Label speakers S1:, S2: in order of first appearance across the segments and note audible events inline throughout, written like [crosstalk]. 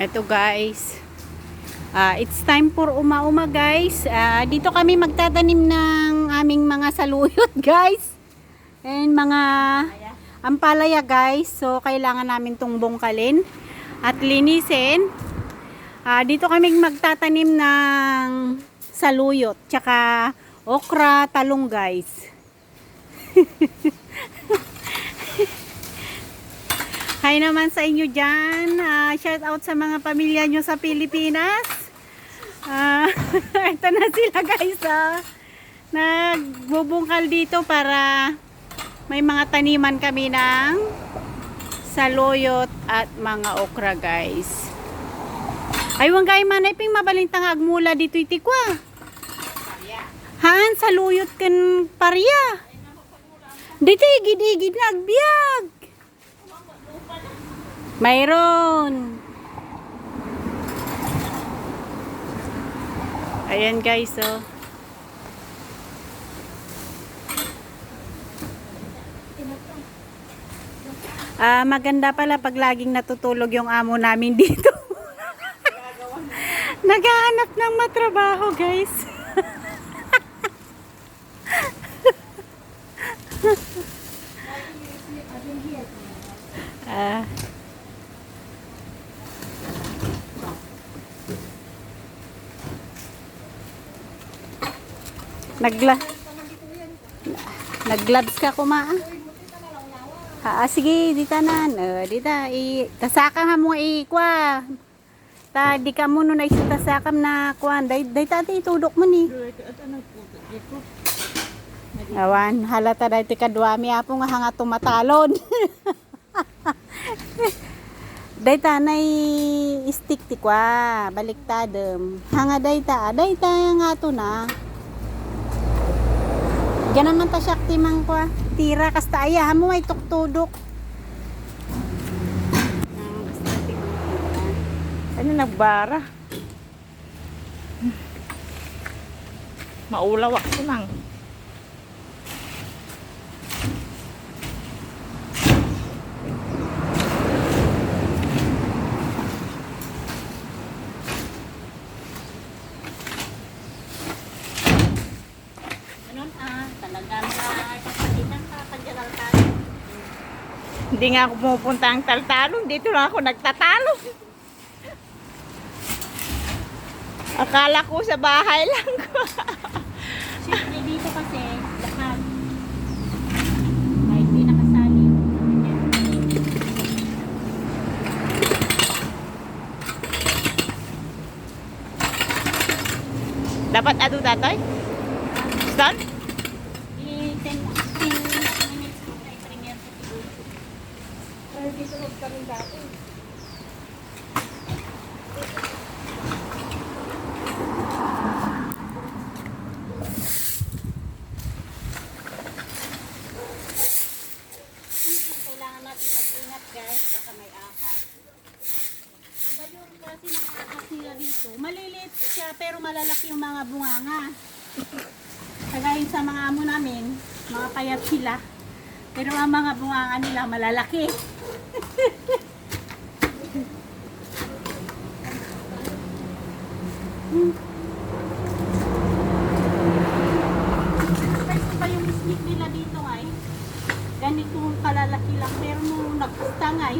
S1: Ito guys. Ah, it's time for uma-uma guys. Ah, dito kami magtatanim ng aming mga saluyot [laughs] guys. And mga ampalaya guys. So kailangan namin tong bungkalin at linisin. Ah, dito kami magtatanim ng saluyot tsaka okra, talong guys. [laughs] Hi naman sa inyo dyan. Ah, shout out sa mga pamilya nyo sa Pilipinas. Ah, [laughs] ito na sila guys. Ah. Nagbubungkal dito para may mga taniman kami ng saluyot at mga okra guys. Aywan gay manay ping mabalintang agmula dito itikwa. Han, saluyot ken parya. Dito igid-igid na agbyag. Mayroon. Ayan guys, oh. Ah, maganda pala pag laging natutulog yung amo namin [laughs] dito. Naghahanap ng matrabaho, guys. [laughs] Ah. Nagla Nagloves ka kuma. Ha, ah, sige, dita na. Uh, dita, i tasakam ha mo i kwa. Ta di ka mo na isa tasakam na kwan. Day day tati itudok mo ni. Awan, halata day ti kadwami apo nga hanga tumatalon. [laughs] day tanay stick ti kwa, baliktadem. Hanga day ta, day ta nga to na. Ganan man ta syakti man kwa. Tira kasta aya mo ay tuktudok.
S2: Ano nagbara? Maulaw ako lang.
S1: Ano ah, talaga makakapalitan ka pagdaral tayo.
S2: Hindi nga ako pumupunta ang taltalong. Dito lang ako nagtatalo. Akala ko sa bahay lang ko. [laughs]
S1: Siyempre dito kasi lahat kahit di nakasali.
S2: Dapat ado tatoy? Stan?
S1: Kailangan natin mag-ingat guys, baka may ahas. Iba yung kasi mga ahas dito. Maliliit siya pero malalaki yung mga bunganga. Kagaya sa mga amo namin, mga payat sila. Pero ang mga bunganga nila malalaki. [laughs] Kasi pa yung snake nila dito ay ganito kalalaki lang pero nung nagtangay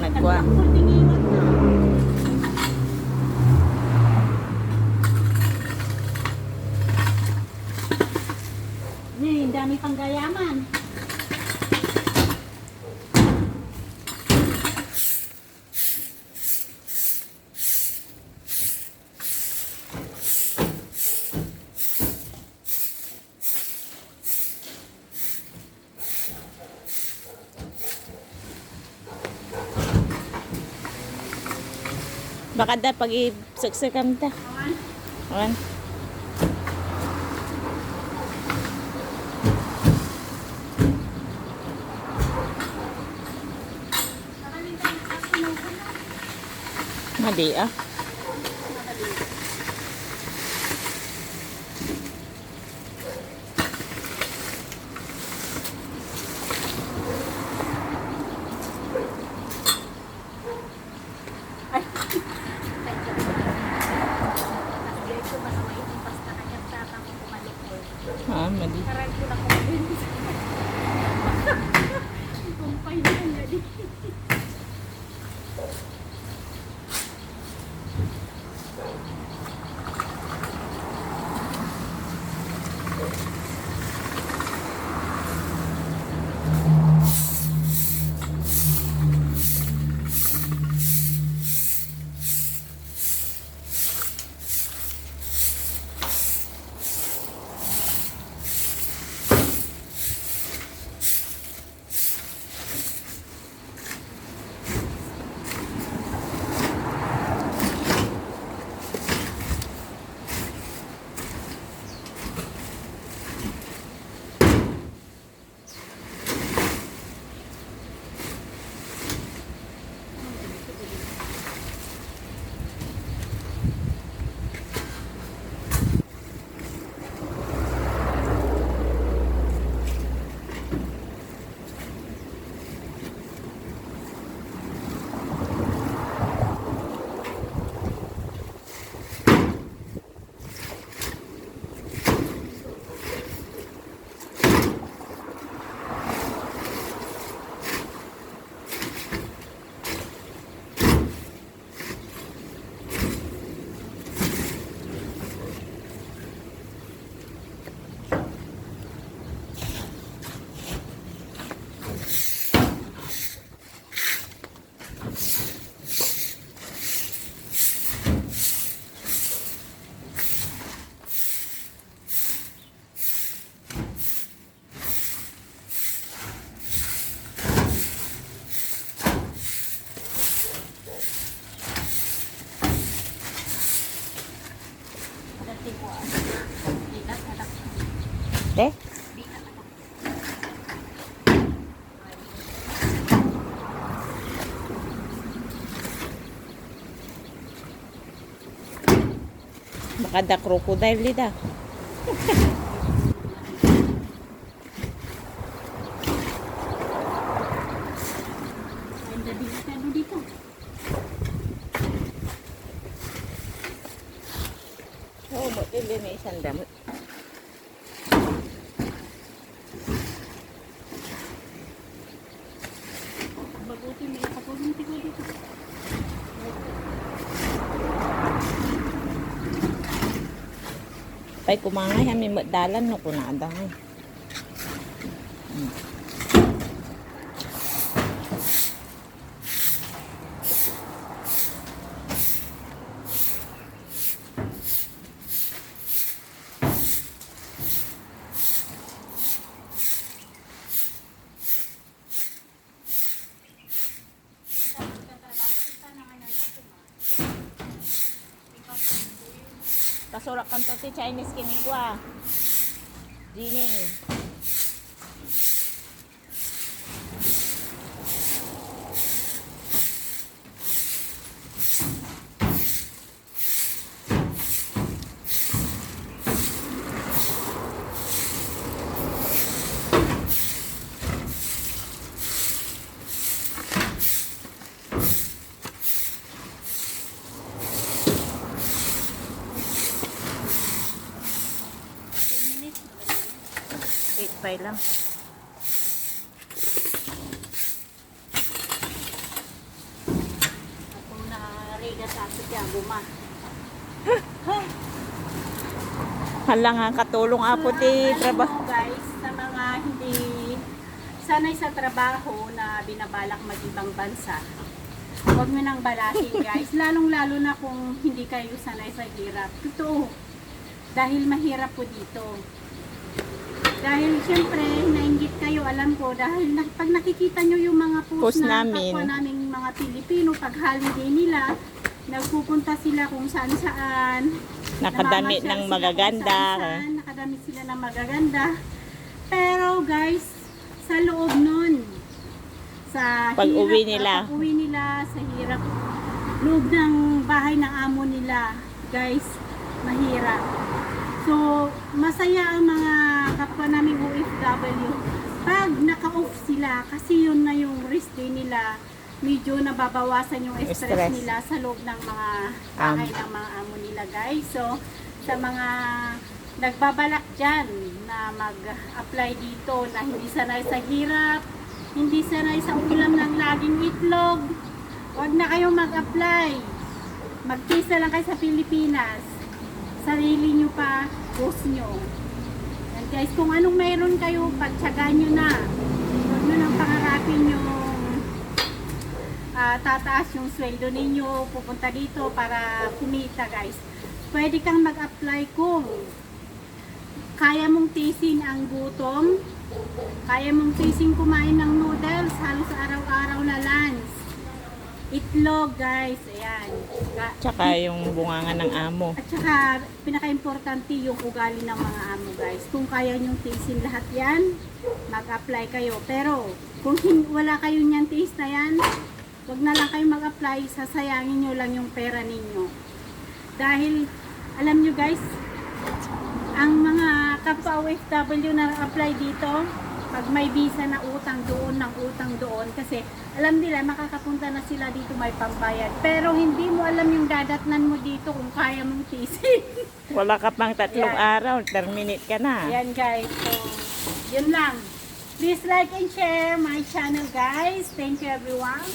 S2: Nagkuhan.
S1: nagpultingiwan na Eh, dami pang gayaman.
S2: Baka da pag i-suksakam ta. Awan. Madi ah. Melody. Baka da crocodile
S1: dito.
S2: Oo, mo tili na isang damit.
S1: Mabuti may kapulunti ko dito.
S2: Pay kumangay kami dalan no kunada. Kasurak kan to si Chinese kinikwa. Dini. Pay lang.
S1: Ako na riga sa kaya buma. [laughs]
S2: Hala nga katulong apo ti trabaho.
S1: guys, sa mga hindi sanay sa trabaho na binabalak mag-ibang bansa, huwag mo nang balahin [laughs] guys. Lalong-lalo na kung hindi kayo sanay sa hirap. Totoo. Dahil mahirap po dito. Dahil siyempre, nainggit kayo, alam ko, dahil na, pag nakikita nyo yung mga post,
S2: Post
S1: na
S2: namin.
S1: kapwa naming mga Pilipino, pag holiday nila, nagpupunta sila kung saan saan,
S2: Nakadamit ng magaganda.
S1: kung saan-saan, nakadamit sila ng magaganda. Pero guys, sa loob nun, sa
S2: Pag-uwi
S1: hirap,
S2: nila.
S1: Pag-uwi nila, sa hirap, loob ng bahay ng amo nila, guys, mahirap. So, masaya ang mga kapwa naming OFW pag naka-off sila kasi yun na yung rest day nila medyo nababawasan yung stress,
S2: Stress.
S1: nila sa loob ng mga bahay ng mga amo nila guys. So, sa mga nagbabalak dyan na mag-apply dito na hindi sanay sa hirap, hindi sanay sa ulam ng laging itlog, huwag na kayong mag-apply. Magkisa lang kayo sa Pilipinas. Sarili nyo pa, boss nyo. Yan guys, kung anong meron kayo, pagtsagaan nyo na. Huwag nyo nang pangarapin yung ah, tataas yung sweldo ninyo, pupunta dito para kumita guys. Pwede kang mag-apply kung kaya mong tisin ang gutom, kaya mong tisin kumain ng noodles, halos araw-araw na lunch. Itlog guys, ayan. Ka-
S2: Tsaka yung bunganga ng amo.
S1: at saka, pinaka-importante yung ugali ng mga amo guys. Kung kaya nyong tiisin lahat yan, mag-apply kayo. Pero, kung wala kayo nyan tiis na yan, wag na lang kayo mag-apply, sasayangin nyo lang yung pera ninyo. Dahil, alam nyo guys, ang mga kapwa OFW na apply dito, pag may visa na utang doon, ng utang doon, kasi alam nila makakapunta na sila dito may pambayad. Pero hindi mo alam yung dadatnan mo dito kung kaya mong tisin. [laughs]
S2: Wala ka pang tatlong
S1: Yan.
S2: araw, terminate ka na.
S1: Ayan guys, so yun lang. Please like and share my channel guys. Thank you everyone.